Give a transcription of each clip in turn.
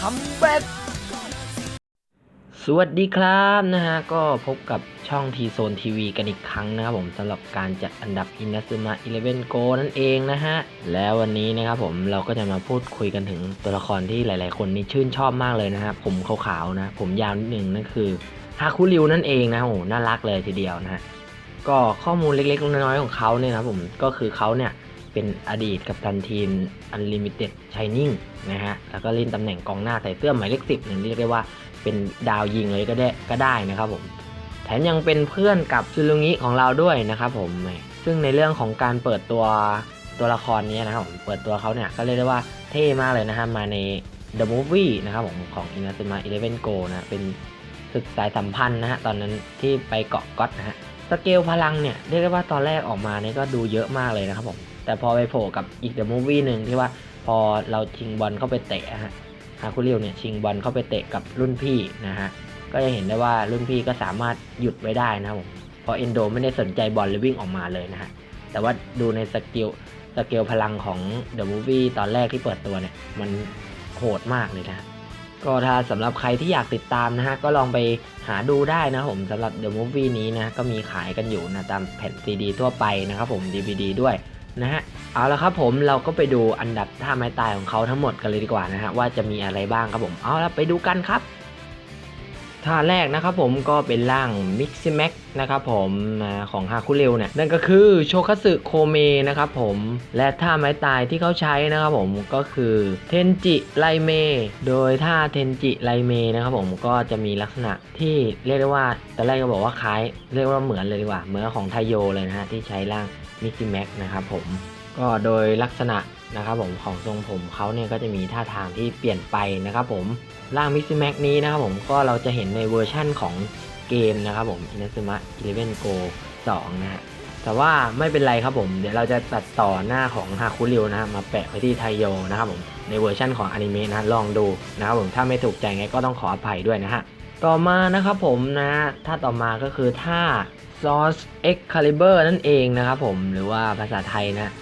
คัมแบ็กสวัสดีครับนะฮะ ก็พบกับช่องทีโซนทีวีกันอีกครั้งนะครับผมสำหรับการจัดอันดับอินนัสมาอีเลเวนโกนั่นเองนะฮะ แล้ววันนี้นะครับผมเราก็จะมาพูดคุยกันถึงตัวละครที่หลาย ๆ คนนี่ชื่นชอบมากเลยนะครับผมขาวๆนะ ผมยาวนิดนึงนั่นคือฮาคุริวนั่นเองนะโอ้น่ารักเลยทีเดียวนะฮะก็ข้อมูลเล็ก ๆ น้อย ๆ ของเขาเนี่ยนะผมก็คือเขาเนี่ย เป็นอดีตกับตันทีม Unlimited Shining นะฮะ แล้วก็เล่นตำแหน่งกองหน้าใส่เสื้อหมายเลขสิบเนี่ยเรียกได้ว่าเป็นดาวยิงเลยก็ได้ก็ได้นะครับผม แถมยังเป็นเพื่อนกับซูรุงิของเราด้วยนะครับผม ซึ่งในเรื่องของการเปิดตัวตัวละครนี้นะครับผม เปิดตัวเขาเนี่ยก็เรียกได้ว่าเท่มากเลยนะฮะ มาใน The Movie นะครับผมของ Inazuma Eleven Go นะเป็นศึกสายสัมพันธ์นะฮะตอนนั้นที่ไปเกาะก๊อตนะฮะสเกลพลังเนี่ยเรียกได้ว่าตอนแรกออกมาเนี่ยก็ดูเยอะมากเลยนะครับผม แต่พอไปโผล่กับอีกเดอะมูฟวี่หนึ่งที่ว่าพอเราชิงบอลเข้าไปเตะฮะฮาคุริวเนี่ยชิงบอลเข้าไปเตะกับรุ่นพี่นะฮะก็จะเห็นได้ว่ารุ่นพี่ก็สามารถหยุดไว้ได้นะครับผมเพราะเอนโดไม่ได้สนใจบอลเลยวิ่งออกมาเลยนะฮะแต่ว่าดูในสเกลสเกลพลังของเดอะมูฟวี่ตอนแรกที่เปิดตัวเนี่ย มันโหดมากเลยนะ ก็ถ้าสำหรับใครที่อยากติดตามนะฮะ ก็ลองไปหาดูได้นะผมสำหรับ The Movie นี้นะ ก็มีขายกันอยู่นะ ตามแผ่นซีดีทั่วไปนะครับผม DVD ด้วย นะฮะเอาละครับผมเราก็ไปดูอันดับท่าไม้ตายของเขาทั้งหมดกันเลยดีกว่านะฮะว่าจะมีอะไรบ้างครับผมเอาละไปดูกันครับ ท่าแรกนะครับผมก็เป็นร่าง Mix Max นะครับผมของฮาคุเรวเนี่ยนั่นก็คือโชคัสึโคเมนะครับผมและท่าไม้ตายที่เขาใช้นะครับผมก็คือเทนจิไลเม โดยท่าเทนจิไลเมนะครับผมก็จะมีลักษณะที่เรียกได้ว่าตอนแรกก็บอกว่าคล้ายเรียกว่าเหมือนเลยดีกว่าเหมือนของไทโยเลยนะฮะที่ใช้ร่าง Mix Max นะครับผมก็โดยลักษณะ นะครับผมของทรงผมเขาเนี่ยก็จะมีท่าทางที่เปลี่ยนไปนะครับผมร่างมิซิแม็กนี้นะครับผมก็เราจะเห็นในเวอร์ชั่นของเกมนะครับผม Inazuma Eleven Go 2นะฮะแต่ว่าไม่เป็นไรครับผม เดี๋ยวเราจะตัดต่อหน้าของฮาคุริวนะฮะมาแปะไว้ที่ไทโยนะครับผมในเวอร์ชั่นของอนิเมะนะลองดูนะครับผมถ้าไม่ถูกใจไงก็ต้องขออภัยด้วยนะฮะต่อมานะครับผมนะท่าต่อมาก็คือท่า Source Excalibur นั่นเองนะครับผมหรือว่าภาษาไทยนะ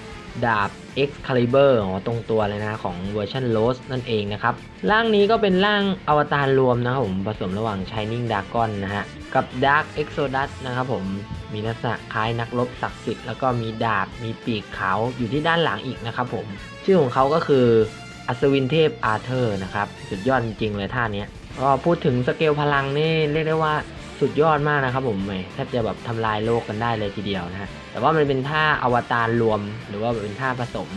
ดาบ Excalibur อ๋อตรงตัวเลยนะของเวอร์ชัน Rose นั่นเองนะครับร่างนี้ก็เป็นร่างอวตารรวมนะครับผมผสมระหว่าง Shining Dragon นะฮะกับ Dark Exodus นะครับผมมีลักษณะคล้ายนักรบศักดิ์สิทธิ์แล้วก็มีดาบมีปีกขาวอยู่ที่ด้านหลังอีกนะครับผมชื่อของเขาก็คืออัศวินเทพอาเธอร์นะครับสุดยอดจริงเลยท่านี้ก็พูดถึงสเกลพลังนี่เรียกได้ว่า สุดยอดมากนะครับผมแทบจะแบบทำลายโลกกันได้เลยทีเดียวนะฮะแต่ว่ามันเป็นท่าอวตารรวม หรือว่าเป็นท่าผสม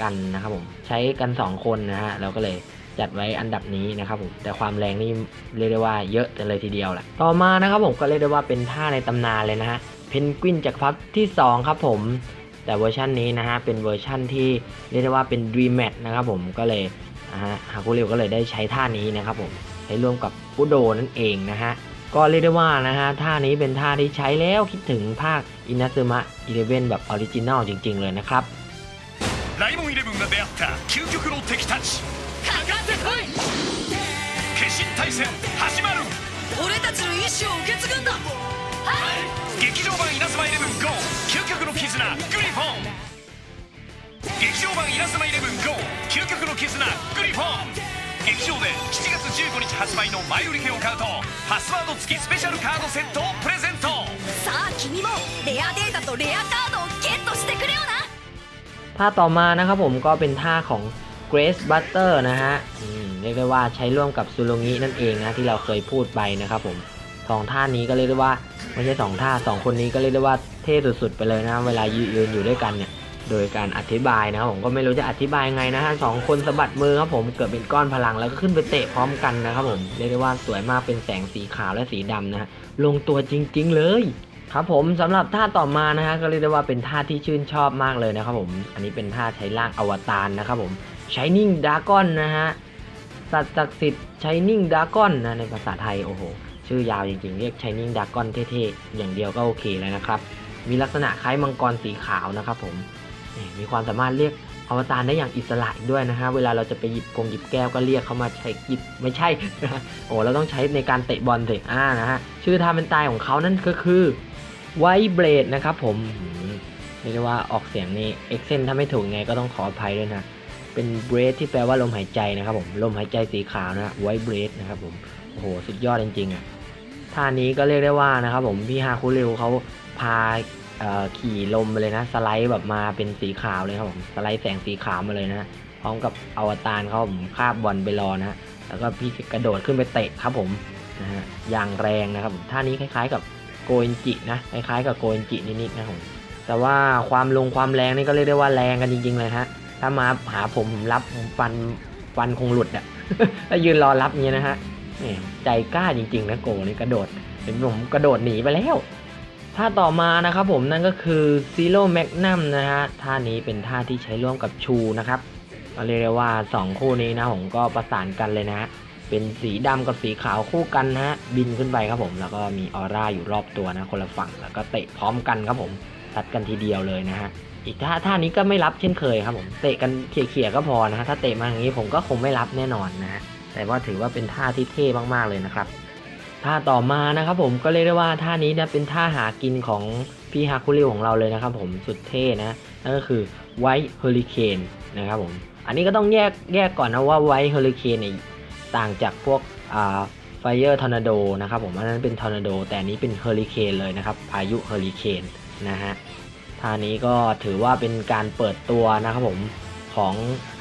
กันนะครับผมใช้กัน 2 คนนะฮะเราก็เลยจัดไว้อันดับนี้นะครับผมแต่ความแรงนี่เรียกได้ว่าเยอะกันเลยทีเดียวแหละต่อมานะครับผมก็เรียกได้ว่าเป็นท่าในตำนานเลยนะฮะเพนกวินจากพับที่ 2 ครับผม แต่เวอร์ชันนี้นะฮะเป็นเวอร์ชันที่เรียกได้ว่าเป็น Dream Match นะครับผมก็เลยฮะฮาคุเรวก็เลยได้ใช้ท่านี้นะครับผมใช้ร่วมกับปุโดนั่นเองนะฮะ ก็เรียกได้ว่านะฮะท่านี้เป็นท่าที่ใช้แล้วคิดถึงภาคอินาซึมะอีเลเวนแบบออริจินัลจริง ๆ เลยนะครับ ライモンイレブンが出会った究極の敵たちかかってこい決心対戦始まる俺たちの意志を受け継ぐんだ劇場版稲妻イレブン GO 究極の絆グリフォン劇場版稲妻イレブン GO 究極の絆グリフォン 劇場で7月15日発売の前売り券を買うとパスワード付きスペシャルカードセットをプレゼントさあ君もレアデータとレアカードをゲットしてくれよな ท่าต่อมานะครับผมก็เป็นท่าของ Grace Butter นะฮะอืมเรียกได้ว่าใช้ร่วมกับซูโรงินั่นเองนะที่เราเคยพูดไปนะครับผมสองท่านี้ก็เรียกได้ว่าไม่ใช่สองท่าสองคนนี้ก็เรียกได้ว่าเท่สุดๆไปเลยนะเวลายืนอยู่ด้วยกันเนี่ย โดยการอธิบายนะครับผมก็ไม่รู้จะอธิบายไงนะฮะสองคนสะบัดมือครับผมเกิดเป็นก้อนพลังแล้วก็ขึ้นไปเตะพร้อมกันนะครับผมเรียกได้ว่าสวยมากเป็นแสงสีขาวและสีดำนะฮะลงตัวจริง ๆ เลยครับผมสำหรับท่าต่อมานะฮะก็เรียกได้ว่าเป็นท่าที่ชื่นชอบมากเลยนะครับผมอันนี้เป็นท่าใช้ร่างอวตารนะครับผม Shining Dragon นะฮะสัตว์ศักดิ์สิทธิ์ Shining Dragon นะในภาษาไทยโอ้โหชื่อยาวจริงๆ เรียก Shining Dragon เท่ๆ อย่างเดียวก็โอเคแล้วนะครับ มีลักษณะคล้ายมังกรสีขาวนะครับผม มีความสามารถเรียกอวตารได้อย่างอิสระอีกด้วยนะฮะ เวลาเราจะไปหยิบกงหยิบแก้วก็เรียกเขามาใช้หยิบไม่ใช่นะโอ้เราต้องใช้ในการเตะบอลเตะอ่านะฮะ ชื่อท่าเป็นตายของเขานั่นก็คือไวเบรดนะครับผมอืมเรียกได้ว่าออกเสียงนี่เอ็กเซนถ้าไม่ถูกไงก็ต้องขออภัยด้วยนะ เป็นเบรดที่แปลว่าลมหายใจนะครับผม ลมหายใจสีขาวนะไวเบรดนะครับผม โอ้โห สุดยอดจริงๆอะท่านี้ก็เรียกได้ว่านะครับผมพี่ฮาคุเรวเขาพา ขี่ลมไปเลยนะ สไลด์แบบมาเป็นสีขาวเลยครับผมสไลด์แสงสีขาวมาเลยนะพร้อมกับอวตารเขาผมคาบบอลไปรอนะแล้วก็พี่กระโดดขึ้นไปเตะครับผมนะฮะอย่างแรงนะครับท่านี้คล้าย ๆ กับโกเอนจินะคล้ายๆกับโกเอนจินิดๆนะผมแต่ว่าความลงความแรงนี่ก็เรียกได้ว่าแรงกันจริง ๆ เลยฮะถ้ามาหาผมผมรับผมฟันฟันคงหลุดอะถ้ายืนรอรับเงี้ยนะฮะใจกล้าจริง ๆ นะโกนี่กระโดดเห็นผมกระโดดหนีไปแล้ว ท่าต่อมานะครับผมนั่นก็คือ Zero Magnum นะฮะท่านี้เป็นท่าที่ใช้ร่วมกับชูนะครับเรียกได้ว่า 2 คู่นี้นะผมก็ประสานกันเลยนะฮะเป็นสีดำกับสีขาวคู่กันนะฮะบินขึ้นไปครับผมแล้วก็มีออร่าอยู่รอบตัวนะคนละฝั่งแล้วก็เตะพร้อมกันครับผมซัดกันทีเดียวเลยนะฮะอีกท่าท่านี้ก็ไม่รับเช่นเคยครับผมเตะกันเขี่ยๆก็พอนะฮะถ้าเตะมาอย่างนี้ผมก็คงไม่รับแน่นอนนะฮะแต่ว่าถือว่าเป็นท่าที่เท่มากๆเลยนะครับ ท่าต่อมานะครับผมก็เรียกได้ว่าท่านี้นี่ยเป็นท่าหากินของพี่ฮาคุริวของเราเลยนะครับผมสุดเท่นะนั่นก็คือไวท์เฮอริเคนนะครับผมอันนี้ก็ต้องแยกแยกก่อนนะว่าไวท์เฮอริเคนี่ต่างจากพวกอ่าไฟเออร์ทอร์นาโดนะครับผมอันนั้นเป็นทอร์นาโดแต่นนี้เป็นเฮอริเคนเลยนะครับพายุเฮอริเคนนะฮะท่านี้ก็ถือว่าเป็นการเปิดตัวนะครับผมของ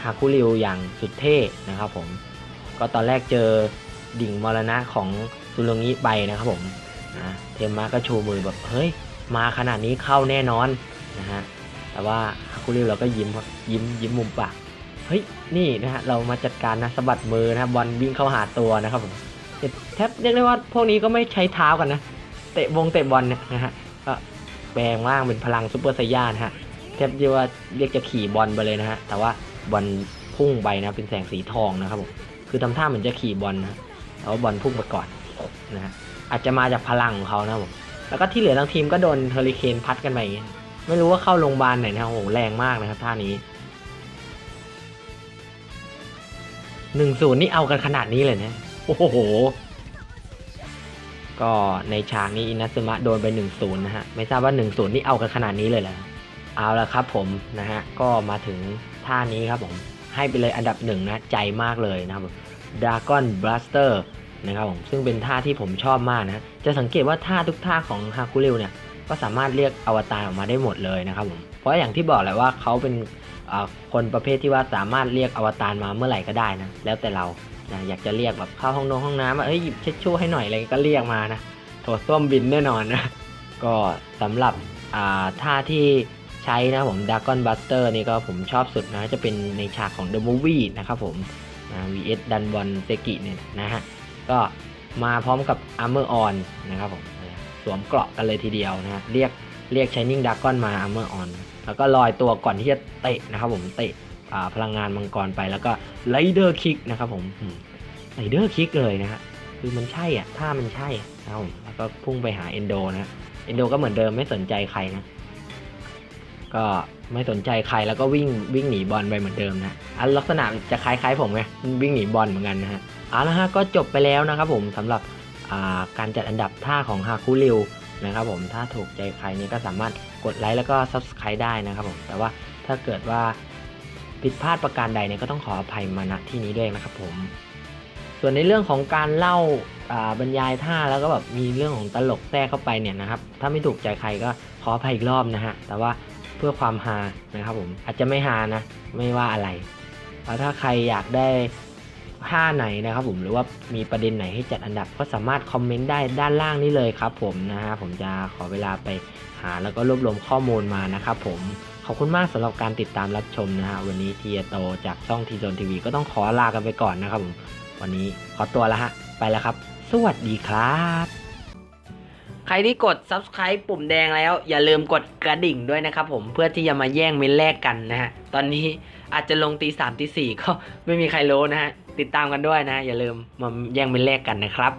ฮาคุริวอย่างสุดเท่นะครับผมก็ตอนแรกเจอดิ่งมรณะของ ซุรุงิไปนะครับผมนะเทมมะก็ชูมือแบบเฮ้ยมาขนาดนี้เข้าแน่นอนนะฮะแต่ว่าฮาคุริวเราก็ยิ้มครับยิ้มยิ้มมุมปากเฮ้ยนี่นะฮะเรามาจัดการนะสะบัดมือนะบอลวิ่งเข้าหาตัวนะครับผมแทบเรียกได้ว่าพวกนี้ก็ไม่ใช้เท้ากันนะเตะวงเตะบอลเนี่ยนะฮะก็แปลงร่างเป็นพลังซูเปอร์ไซย่านะฮะแทบเรียกว่าเรียกจะขี่บอลไปเลยนะฮะแต่ว่าบอลพุ่งไปนะเป็นแสงสีทองนะครับผมคือทำท่าเหมือนจะขี่บอลนะแต่ว่าบอลพุ่งไปก่อน นะฮะอาจจะมาจากพลังของเขานะผมแล้วก็ที่เหลือทั้งทีมก็โดนเฮอริเคนพัดกันไปอย่างเงี้ยไม่รู้ว่าเข้าโรงพยาบาลไหนนะโอ้โหแรงมากนะครับท่านี้หนึ่งศูนย์นี่เอากันขนาดนี้เลยนะโอ้โห ก็ในฉากนี้อินัซึมะโดนไป1นศูนย์นะฮะไม่ทราบว่า1นศูนย์นี่เอากันขนาดนี้เลยเหรอเอาละครับผมนะฮะก็มาถึงท่านี้ครับผมให้ไปเลยอันดับหนึ่งนะใจมากเลยนะครับผม Dragon Blaster นะครับผมซึ่งเป็นท่าที่ผมชอบมากนะ จะสังเกตว่าท่าทุกท่าของฮาคุริวเนี่ยก็สามารถเรียกอวตารออกมาได้หมดเลยนะครับผมเพราะอย่างที่บอกแหละว่าเขาเป็นคนประเภทที่ว่าสามารถเรียกอวตารมาเมื่อไหร่ก็ได้นะแล้วแต่เรานะอยากจะเรียกแบบเข้าห้องนงห้องน้ำว่าเอ้ยหยิบเช็ดชู่ให้หน่อยอะไรก็เรียกมานะโถส้วมบินแน่นอนนะก็สำหรับท่าที่ใช้นะผม Dragon Buster นี่ก็ผมชอบสุดนะจะเป็นในฉากของ The Movie นะครับผมนะ vs ดันบอลเซกิเนี่ยนะฮะ ก็มาพร้อมกับ Armor On นนะครับผมสวมเกราะกันเลยทีเดียวนะฮะเรียกเรียก Shining Dragon มา Armor On แล้วก็ลอยตัวก่อนที่จะเตะนะครับผมเตะพลังงานมังกรไปแล้วก็ Rider Kick นะครับผมไรเดอร์คิกเลยนะฮะคือมันใช่อะท่ามันใช่นะครับผมแล้วก็พุ่งไปหาเอนโดนะเอนโดก็เหมือนเดิมไม่สนใจใครนะ ก็ไม่สนใจใครแล้วก็วิ่งวิ่งหนีบอลไปเหมือนเดิมนะอันลักษณะจะคล้ายๆผมไงวิ่งหนีบอลเหมือนกันนะฮะเอาละฮะก็จบไปแล้วนะครับผมสำหรับาการจัดอันดับท่าของฮาคุริวนะครับผมถ้าถูกใจใครเนี่ยก็สามารถกดไลค์แล้วก็ Subscribe ได้นะครับผมแต่ว่าถ้าเกิดว่าผิดพลาดประการใดเนี่ยก็ต้องขออภัยมาณที่นี้ด้วยนะครับผม ส่วนในเรื่องของการเล่าอ่าบรรยายท่าแล้วก็แบบมีเรื่องของตลกแทรกเข้าไปเนี่ยนะครับ ถ้าไม่ถูกใจใครก็ขออภัยอีกรอบนะฮะ แต่ว่า เพื่อความฮานะครับผมอาจจะไม่ฮานะ ไม่ว่าอะไรแล้วถ้าใครอยากได้ท่าไหนนะครับผมหรือว่ามีประเด็นไหนให้จัดอันดับก็สามารถคอมเมนต์ได้ด้านล่างนี้เลยครับผมนะฮะผมจะขอเวลาไปหาแล้วก็รวบรวมข้อมูลมานะครับผมขอบคุณมากสำหรับการติดตามรับชมนะฮะวันนี้ทีโตจากช่องทีโซนทีวีก็ต้องขอลากันไปก่อนนะครับผมวันนี้ขอตัวแล้วฮะไปแล้วครับ สวัสดีครับ ใครที่กด subscribe ปุ่มแดงแล้ว อย่าลืมกดกระดิ่งด้วยนะครับผมเพื่อที่จะมาแย่งเมนแรกกันนะฮะ ตอนนี้อาจจะลงตีสามตีสี่ก็ไม่มีใครรู้นะฮะ ติดตามกันด้วยนะ อย่าลืมมาแย่งเมนแรกกันนะครับ